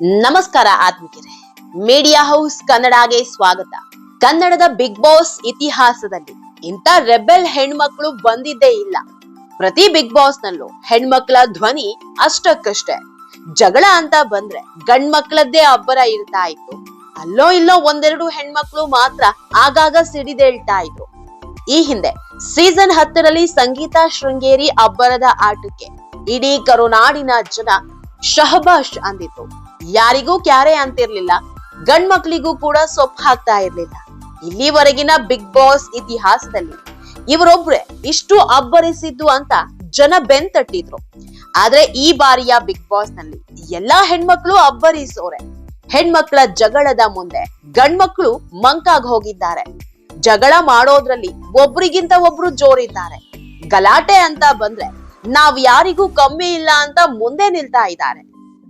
ನಮಸ್ಕಾರ ಆತ್ಮಿಕರೇ. Media house ಕನ್ನಡಗೆ ಸ್ವಾಗತ. ಕನ್ನಡದ ಬಿಗ್ ಬಾಸ್ ಇತಿಹಾಸದಲ್ಲಿ ಇಂಥ ರೆಬೆಲ್ ಹೆಣ್ಮಕ್ಳು ಬಂದಿದ್ದೇ ಇಲ್ಲ. ಪ್ರತಿ ಬಿಗ್ ಬಾಸ್ ನಲ್ಲೂ ಹೆಣ್ಮಕ್ಳ ಧ್ವನಿ ಅಷ್ಟಕ್ಕಷ್ಟೇ. ಜಗಳ ಅಂತ ಬಂದ್ರೆ ಗಂಡ್ ಮಕ್ಳದ್ದೇ ಅಬ್ಬರ ಇರ್ತಾ ಇತ್ತು. ಅಲ್ಲೋ ಇಲ್ಲೋ ಒಂದೆರಡು ಹೆಣ್ಮಕ್ಳು ಮಾತ್ರ ಆಗಾಗ ಸಿಡಿದೇಳ್ತಾ ಇದ್ರು. ಈ ಹಿಂದೆ ಸೀಸನ್ ಹತ್ತರಲ್ಲಿ ಸಂಗೀತ ಶೃಂಗೇರಿ ಅಬ್ಬರದ ಆಟಕ್ಕೆ ಇಡೀ ಕರುನಾಡಿನ ಜನ ಶಹಬಾಷ್ ಅಂದಿತ್ತು ಯಾರಿಗೂ ಕ್ಯಾರೆ ಅಂತಿರ್ಲಿಲ್ಲ. ಗಂಡ್ ಮಕ್ಳಿಗೂ ಕೂಡ ಸೊಪ್ಪು ಹಾಕ್ತಾ ಇರ್ಲಿಲ್ಲ. ಇಲ್ಲಿವರೆಗಿನ ಬಿಗ್ ಬಾಸ್ ಇತಿಹಾಸದಲ್ಲಿ ಇವರೊಬ್ರೆ ಇಷ್ಟು ಅಬ್ಬರಿಸಿದ್ದು ಅಂತ ಜನ ಬೆನ್ ತಟ್ಟಿದ್ರು. ಆದ್ರೆ ಈ ಬಾರಿಯ ಬಿಗ್ ಬಾಸ್ನಲ್ಲಿ ಎಲ್ಲಾ ಹೆಣ್ಮಕ್ಳು ಅಬ್ಬರಿಸೋರೆ. ಹೆಣ್ಮಕ್ಳ ಜಗಳದ ಮುಂದೆ ಗಂಡ್ಮಕ್ಳು ಮಂಕಾಗ್ ಹೋಗಿದ್ದಾರೆ. ಜಗಳ ಮಾಡೋದ್ರಲ್ಲಿ ಒಬ್ರಿಗಿಂತ ಒಬ್ರು ಜೋರಿದ್ದಾರೆ. ಗಲಾಟೆ ಅಂತ ಬಂದ್ರೆ ನಾವ್ ಯಾರಿಗೂ ಕಮ್ಮಿ ಇಲ್ಲ ಅಂತ ಮುಂದೆ ನಿಲ್ತಾ ಇದ್ದಾರೆ.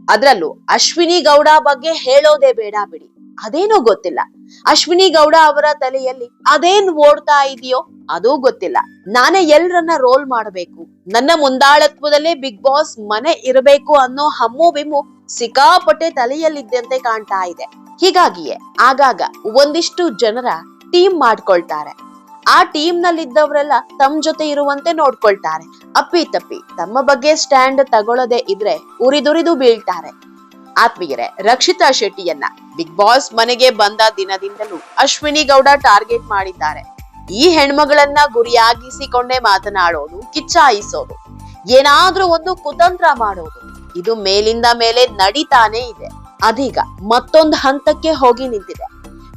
ಅದ್ರಲ್ಲೂ ಅಶ್ವಿನಿ ಗೌಡ ಬಗ್ಗೆ ಹೇಳೋದೇ ಬೇಡ ಬಿಡಿ. ಅದೇನೋ ಗೊತ್ತಿಲ್ಲ. ಅಶ್ವಿನಿ ಗೌಡ ಅವರ ತಲೆಯಲ್ಲಿ ಅದೇನ್ ಓಡ್ತಾ ಇದೆಯೋ ಅದೂ ಗೊತ್ತಿಲ್ಲ. ನಾನೇ ಎಲ್ರನ್ನ ರೋಲ್ ಮಾಡಬೇಕು. ನನ್ನ ಮುಂದಾಳತ್ವದಲ್ಲೇ ಬಿಗ್ ಬಾಸ್ ಮನೆ ಇರಬೇಕು ಅನ್ನೋ ಹಮ್ಮು ಬಿಮ್ಮು ಸಿಕ್ಕಾಪಟ್ಟೆ ತಲೆಯಲ್ಲಿದ್ದಂತೆ ಕಾಣ್ತಾ ಇದೆ. ಹೀಗಾಗಿಯೇ ಆಗಾಗ ಒಂದಿಷ್ಟು ಜನರ ಟೀಮ್ ಮಾಡ್ಕೊಳ್ತಾರೆ. ಆ ಟೀಮ್ ನಲ್ಲಿದ್ದವರೆಲ್ಲ ತಮ್ಮ ಜೊತೆ ಇರುವಂತೆ ನೋಡ್ಕೊಳ್ತಾರೆ. ಅಪ್ಪಿ ತಪ್ಪಿ ತಮ್ಮ ಬಗ್ಗೆ ಸ್ಟ್ಯಾಂಡ್ ತಗೊಳ್ಳದೆ ಇದ್ರೆ ಉರಿದುರಿದು ಬೀಳ್ತಾರೆ. ಆತ್ಮೀಯರೇ, ರಕ್ಷಿತಾ ಶೆಟ್ಟಿಯನ್ನ ಬಿಗ್ ಬಾಸ್ ಮನೆಗೆ ಬಂದ ದಿನದಿಂದಲೂ ಅಶ್ವಿನಿ ಗೌಡ ಟಾರ್ಗೆಟ್ ಮಾಡಿದ್ದಾರೆ. ಈ ಹೆಣ್ಮಗಳನ್ನ ಗುರಿಯಾಗಿಸಿಕೊಂಡೇ ಮಾತನಾಡೋದು, ಕಿಚ್ಚಾಯಿಸೋದು, ಏನಾದ್ರೂ ಒಂದು ಕುತಂತ್ರ ಮಾಡೋದು. ಇದು ಮೇಲಿಂದ ಮೇಲೆ ನಡೀತಾನೆ ಇದೆ. ಅದೀಗ ಮತ್ತೊಂದು ಹಂತಕ್ಕೆ ಹೋಗಿ ನಿಂತಿದೆ.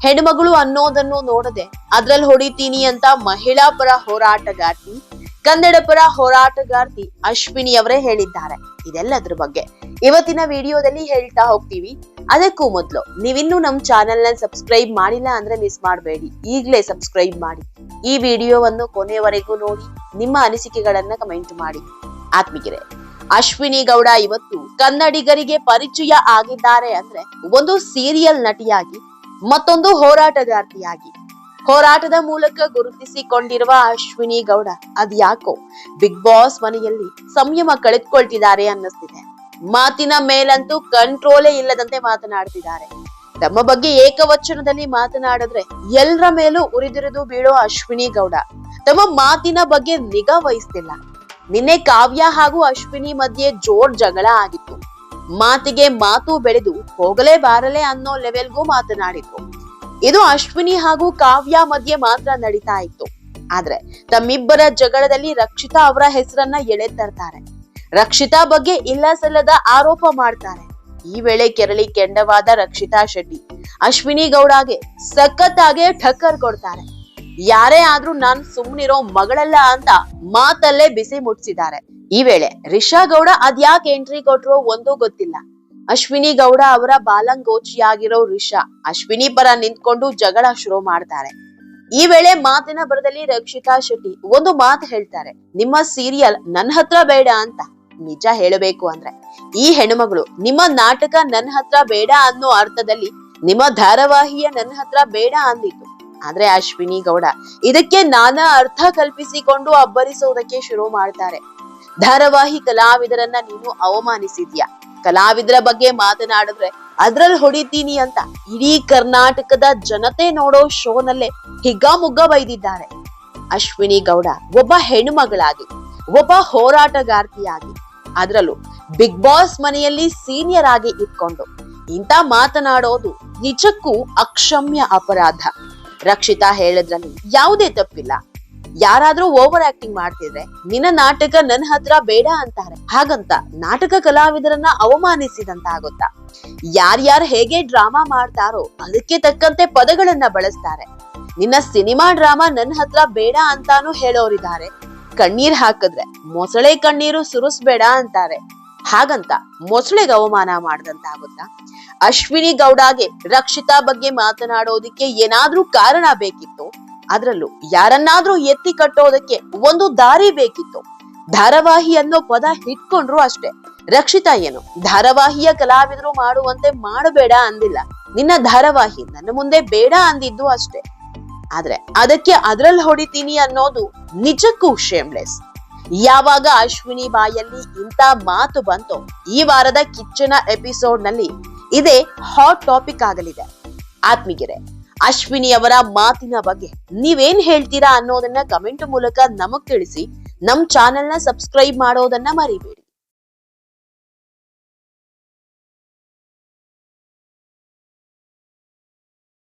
ಹೆಣ್ಮಗಳು ಅನ್ನೋದನ್ನು ನೋಡದೆ ಅದ್ರಲ್ಲಿ ಹೊಡಿತೀನಿ ಅಂತ ಮಹಿಳಾ ಪರ ಹೋರಾಟಗಾರ್ತಿ, ಕನ್ನಡ ಪರ ಹೋರಾಟಗಾರ್ತಿ ಅಶ್ವಿನಿ ಅವರೇ ಹೇಳಿದ್ದಾರೆ. ಇದೆಲ್ಲದ್ರ ಬಗ್ಗೆ ಇವತ್ತಿನ ವಿಡಿಯೋದಲ್ಲಿ ಹೇಳ್ತಾ ಹೋಗ್ತೀವಿ. ಅದಕ್ಕೂ ಮೊದಲು ನೀವಿನ್ನೂ ನಮ್ ಚಾನೆಲ್ನ ಸಬ್ಸ್ಕ್ರೈಬ್ ಮಾಡಿಲ್ಲ ಅಂದ್ರೆ ಮಿಸ್ ಮಾಡಬೇಡಿ. ಈಗಲೇ ಸಬ್ಸ್ಕ್ರೈಬ್ ಮಾಡಿ. ಈ ವಿಡಿಯೋವನ್ನು ಕೊನೆಯವರೆಗೂ ನೋಡಿ, ನಿಮ್ಮ ಅನಿಸಿಕೆಗಳನ್ನ ಕಮೆಂಟ್ ಮಾಡಿ. ಆತ್ಮಿಗಿರೆ ಅಶ್ವಿನಿ ಗೌಡ ಇವತ್ತು ಕನ್ನಡಿಗರಿಗೆ ಪರಿಚಯ ಆಗಿದ್ದಾರೆ ಅಂದ್ರೆ ಒಂದು ಸೀರಿಯಲ್ ನಟಿಯಾಗಿ ಮತ್ತೊಂದು ಹೋರಾಟಗಾರ್ತಿಯಾಗಿ. ಹೋರಾಟದ ಮೂಲಕ ಗುರುತಿಸಿಕೊಂಡಿರುವ ಅಶ್ವಿನಿ ಗೌಡ, ಅದ್ಯಾಕೋ ಬಿಗ್ ಬಾಸ್ ಮನೆಯಲ್ಲಿ ಸಂಯಮ ಕಳೆದುಕೊಳ್ತಿದ್ದಾರೆ ಅನ್ನಿಸ್ತಿದೆ. ಮಾತಿನ ಮೇಲಂತೂ ಕಂಟ್ರೋಲೇ ಇಲ್ಲದಂತೆ ಮಾತನಾಡ್ತಿದ್ದಾರೆ. ತಮ್ಮ ಬಗ್ಗೆ ಏಕವಚನದಲ್ಲಿ ಮಾತನಾಡಿದ್ರೆ ಎಲ್ಲರ ಮೇಲೂ ಉರಿದಿರಿದು ಬೀಳೋ ಅಶ್ವಿನಿ ಗೌಡ. ತಮ್ಮ ಮಾತಿನ ಬಗ್ಗೆ ನಿಗಾ ವಹಿಸ್ತಿಲ್ಲ. ನಿನ್ನೆ ಕಾವ್ಯ ಹಾಗೂ ಅಶ್ವಿನಿ ಮಧ್ಯೆ ಜೋರ್ ಜಗಳ ಆಗಿತ್ತು. ಮಾತಿಗೆ ಮಾತು ಬೆಳೆದು ಹೋಗಲೇ ಬಾರಲೇ ಅನ್ನೋ ಲೆವೆಲ್ಗೂ ಮಾತನಾಡಿದ್ರು. ಇದು ಅಶ್ವಿನಿ ಹಾಗೂ ಕಾವ್ಯ ಮಧ್ಯೆ ಮಾತ್ರ ನಡೀತಾ ಇತ್ತು. ಆದ್ರೆ ತಮ್ಮಿಬ್ಬರ ಜಗಳದಲ್ಲಿ ರಕ್ಷಿತಾ ಅವರ ಹೆಸರನ್ನ ಎಳೆ ತರ್ತಾರೆ. ರಕ್ಷಿತಾ ಬಗ್ಗೆ ಇಲ್ಲ ಸಲ್ಲದ ಆರೋಪ ಮಾಡ್ತಾರೆ. ಈ ವೇಳೆ ಕೆರಳಿ ಕೆಂಡವಾದ ರಕ್ಷಿತಾ ಶೆಟ್ಟಿ ಅಶ್ವಿನಿ ಗೌಡಗೆ ಸಖತ್ತಾಗೆ ಠಕ್ಕರ್ ಕೊಡ್ತಾರೆ. ಯಾರೇ ಆದ್ರೂ ನಾನ್ ಸುಮ್ನಿರೋ ಮಗಳಲ್ಲ ಅಂತ ಮಾತಲ್ಲೇ ಬಿಸಿ ಮುಟ್ಸಿದ್ದಾರೆ. ಈ ವೇಳೆ ರಿಷಾ ಗೌಡ ಅದ್ಯಾಕೆ ಎಂಟ್ರಿ ಕೊಟ್ರೋ ಒಂದೂ ಗೊತ್ತಿಲ್ಲ. ಅಶ್ವಿನಿ ಗೌಡ ಅವರ ಬಾಲಂಗೋಚಿಯಾಗಿರೋ ರಿಷಾ ಅಶ್ವಿನಿ ಪರ ನಿಂತ್ಕೊಂಡು ಜಗಳ ಶುರು ಮಾಡ್ತಾರೆ. ಈ ವೇಳೆ ಮಾತಿನ ಬರದಲ್ಲಿ ರಕ್ಷಿತಾ ಶೆಟ್ಟಿ ಒಂದು ಮಾತು ಹೇಳ್ತಾರೆ, ನಿಮ್ಮ ಸೀರಿಯಲ್ ನನ್ನ ಹತ್ರ ಬೇಡ ಅಂತ. ನಿಜ ಹೇಳಬೇಕು ಅಂದ್ರೆ, ಈ ಹೆಣ್ಮಗಳು ನಿಮ್ಮ ನಾಟಕ ನನ್ನ ಹತ್ರ ಬೇಡ ಅನ್ನೋ ಅರ್ಥದಲ್ಲಿ ನಿಮ್ಮ ಧಾರಾವಾಹಿಯ ನನ್ನ ಹತ್ರ ಬೇಡ ಅಂದಿತ್ತು. ಆದ್ರೆ ಅಶ್ವಿನಿ ಗೌಡ ಇದಕ್ಕೆ ನಾನಾ ಅರ್ಥ ಕಲ್ಪಿಸಿಕೊಂಡು ಅಬ್ಬರಿಸೋದಕ್ಕೆ ಶುರು ಮಾಡ್ತಾರೆ. ಧಾರಾವಾಹಿ ಕಲಾವಿದರನ್ನ ನೀನು ಅವಮಾನಿಸಿದ್ಯಾ? ಕಲಾವಿದರ ಬಗ್ಗೆ ಮಾತನಾಡಿದ್ರೆ ಅದ್ರಲ್ಲಿ ಹೊಡಿತೀನಿ ಅಂತ ಇಡೀ ಕರ್ನಾಟಕದ ಜನತೆ ನೋಡೋ ಶೋನಲ್ಲೇ ಹಿಗ್ಗಾಮುಗ್ಗ ಬೈದಿದ್ದಾರೆ. ಅಶ್ವಿನಿ ಗೌಡ ಒಬ್ಬ ಹೆಣ್ಮಗಳಾಗಿ, ಒಬ್ಬ ಹೋರಾಟಗಾರ್ತಿಯಾಗಿ, ಅದ್ರಲ್ಲೂ ಬಿಗ್ ಬಾಸ್ ಮನೆಯಲ್ಲಿ ಸೀನಿಯರ್ ಆಗಿ ಇಟ್ಕೊಂಡು ಇಂತ ಮಾತನಾಡೋದು ನಿಜಕ್ಕೂ ಅಕ್ಷಮ್ಯ ಅಪರಾಧ. ರಕ್ಷಿತಾ ಹೇಳದ್ರಲ್ಲಿ ಯಾವುದೇ ತಪ್ಪಿಲ್ಲ. ಯಾರಾದ್ರೂ ಓವರ್ ಆಕ್ಟಿಂಗ್ ಮಾಡ್ತಿದ್ರೆ ನಿನ್ನ ನಾಟಕ ನನ್ನ ಹತ್ರ ಬೇಡ ಅಂತಾರೆ. ಹಾಗಂತ ನಾಟಕ ಕಲಾವಿದರನ್ನ ಅವಮಾನಿಸಿದಂತ ಆಗುತ್ತಾ ಯಾರ್ಯಾರು ಹೇಗೆ ಡ್ರಾಮಾ ಮಾಡ್ತಾರೋ ಅದಕ್ಕೆ ತಕ್ಕಂತೆ ಪದಗಳನ್ನ ಬಳಸ್ತಾರೆ. ನಿನ್ನ ಸಿನಿಮಾ ಡ್ರಾಮಾ ನನ್ನ ಹತ್ರ ಬೇಡ ಅಂತಾನು ಹೇಳೋರಿದ್ದಾರೆ. ಕಣ್ಣೀರ್ ಹಾಕಿದ್ರೆ ಮೊಸಳೆ ಕಣ್ಣೀರು ಸುರಿಸ್ಬೇಡ ಅಂತಾರೆ. ಹಾಗಂತ ಮೊಸಳೆಗೆ ಅವಮಾನ ಮಾಡ್ದಂತಾಗುತ್ತಾ? ಅಶ್ವಿನಿ ಗೌಡಾಗೆ ರಕ್ಷಿತಾ ಬಗ್ಗೆ ಮಾತನಾಡೋದಿಕ್ಕೆ ಏನಾದ್ರೂ ಕಾರಣ ಬೇಕಿತ್ತು? ಅದ್ರಲ್ಲೂ ಯಾರನ್ನಾದ್ರೂ ಎತ್ತಿ ಕಟ್ಟೋದಕ್ಕೆ ಒಂದು ದಾರಿ ಬೇಕಿತ್ತು. ಧಾರಾವಾಹಿ ಅನ್ನೋ ಪದ ಹಿಟ್ಕೊಂಡ್ರು ಅಷ್ಟೇ. ರಕ್ಷಿತಾ ಏನು, ಧಾರಾವಾಹಿಯ ಕಲಾವಿದರು ಮಾಡುವಂತೆ ಮಾಡಬೇಡ ಅಂದಿಲ್ಲ. ನಿನ್ನ ಧಾರಾವಾಹಿ ನನ್ನ ಮುಂದೆ ಬೇಡ ಅಂದಿದ್ದು ಅಷ್ಟೇ. ಆದ್ರೆ ಅದಕ್ಕೆ ಅದ್ರಲ್ಲಿ ಹೊಡಿತೀನಿ ಅನ್ನೋದು ನಿಜಕ್ಕೂ ಶೇಮ್ಲೆಸ್ ಯಾವಾಗ ಅಶ್ವಿನಿ ಬಾಯಲ್ಲಿ ಇಂಥ ಮಾತು ಬಂತೋ ಈ ವಾರದ ಕಿಚ್ಚನ ಎಪಿಸೋಡ್ನಲ್ಲಿ ಇದೇ ಹಾಟ್ ಟಾಪಿಕ್ ಆಗಲಿದೆ. ಆತ್ಮಿಗೆರೆ ಅಶ್ವಿನಿ ಅವರ ಮಾತಿನ ಬಗ್ಗೆ ನೀವೇನ್ ಹೇಳ್ತೀರಾ ಅನ್ನೋದನ್ನ ಕಮೆಂಟ್ ಮೂಲಕ ನಮಗ್ ತಿಳಿಸಿ. ನಮ್ ಚಾನೆಲ್ನ ಸಬ್ಸ್ಕ್ರೈಬ್ ಮಾಡೋದನ್ನ ಮರಿಬೇಡಿ.